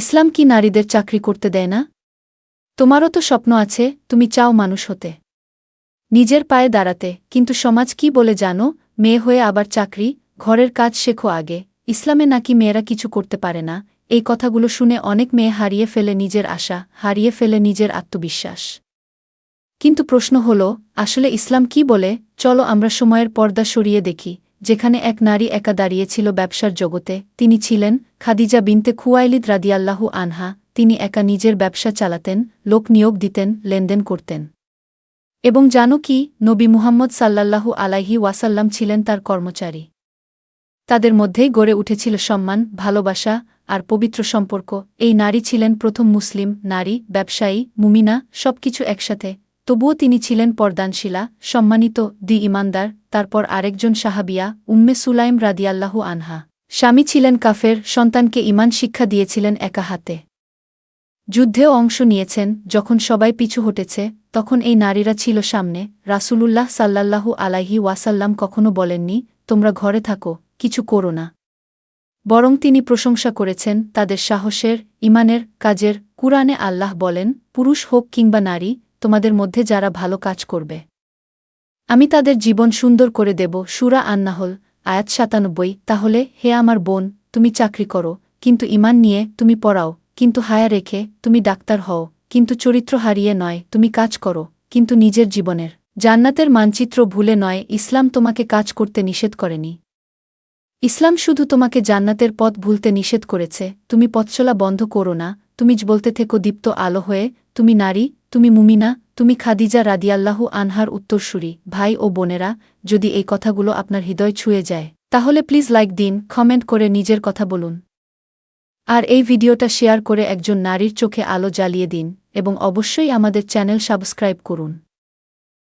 ইসলাম কি নারীদের চাকরি করতে দেয় না? তোমারও তো স্বপ্ন আছে, তুমি চাও মানুষ হতে। নিজের পায়ে দাঁড়াতে, কিন্তু সমাজ কি বলে জানো, মেয়ে হয়ে আবার চাকরি, ঘরের কাজ শেখো আগে। ইসলামে নাকি মেয়েরা কিছু করতে পারে না, এই কথাগুলো শুনে অনেক মেয়ে হারিয়ে ফেলে নিজের আশা, হারিয়ে ফেলে নিজের আত্মবিশ্বাস। কিন্তু প্রশ্ন হল, আসলে ইসলাম কি বলে, চলো আমরা সময়ের পর্দা সরিয়ে দেখি। যেখানে এক নারী একা দাঁড়িয়েছিল ব্যবসার জগতে, তিনি ছিলেন খাদিজা বিনতে খুয়াইলিদ রাদিয়াল্লাহু আনহা, তিনি একা নিজের ব্যবসা চালাতেন, লোক নিয়োগ দিতেন, লেনদেন করতেন। এবং জানো কি, নবী মুহাম্মদ সাল্লাল্লাহু আলাইহি ওয়াসাল্লাম ছিলেন তার কর্মচারী। তাদের মধ্যেই গড়ে উঠেছিল সম্মান, ভালোবাসা আর পবিত্র সম্পর্ক। এই নারী ছিলেন প্রথম মুসলিম নারী, ব্যবসায়ী, মুমিনা, সবকিছু একসাথে তবুও তিনি ছিলেন পর্দানশীলা, সম্মানিত দি ইমানদার, তারপর আরেকজন সাহাবিয়া, উম্মে সুলাইম রাদিয়াল্লাহু আনহা। স্বামী ছিলেন কাফের, সন্তানকে ইমান শিক্ষা দিয়েছিলেন একা হাতে। যুদ্ধেও অংশ নিয়েছেন, যখন সবাই পিছু হটেছে, তখন এই নারীরা ছিল সামনে, রাসূলুল্লাহ সাল্লাল্লাহু আলাইহি ওয়াসাল্লাম কখনো বলেননি, তোমরা ঘরে থাকো, কিছু করো না। বরং তিনি প্রশংসা করেছেন, তাদের সাহসের, ইমানের, কাজের, কুরআনে আল্লাহ বলেন, পুরুষ হোক কিংবা নারী তোমাদের মধ্যে যারা ভালো কাজ করবে। আমি তাদের জীবন সুন্দর করে দেব, সুরা আন্নাহল, আয়াত সাতানব্বই, তাহলে, হে আমার বোন, তুমি চাকরি করো, কিন্তু ইমান নিয়ে তুমি পড়াও, কিন্তু হায়া রেখে তুমি ডাক্তার হও, কিন্তু চরিত্র হারিয়ে নয়, তুমি কাজ করো, কিন্তু নিজের জীবনের। জান্নাতের মানচিত্র ভুলে নয়, ইসলাম তোমাকে কাজ করতে নিষেধ করেনি। ইসলাম শুধু তোমাকে জান্নাতের পথ ভুলতে নিষেধ করেছে, তুমি পথচলা বন্ধ করো না, তুমি বলতে থেকো দীপ্ত আলো হয়ে, তুমি নারী তুমি মুমিনা, তুমি খাদিজা রাদিয়াল্লাহু আনহার উত্তরসূরি, ভাই ও বোনেরা, যদি এই কথাগুলো আপনার হৃদয় ছুঁয়ে যায়, তাহলে প্লিজ লাইক দিন কমেন্ট করে নিজের কথা বলুন। আর এই ভিডিওটা শেয়ার করে একজন নারীর চোখে আলো জ্বালিয়ে দিন, এবং অবশ্যই আমাদের চ্যানেল সাবস্ক্রাইব করুন।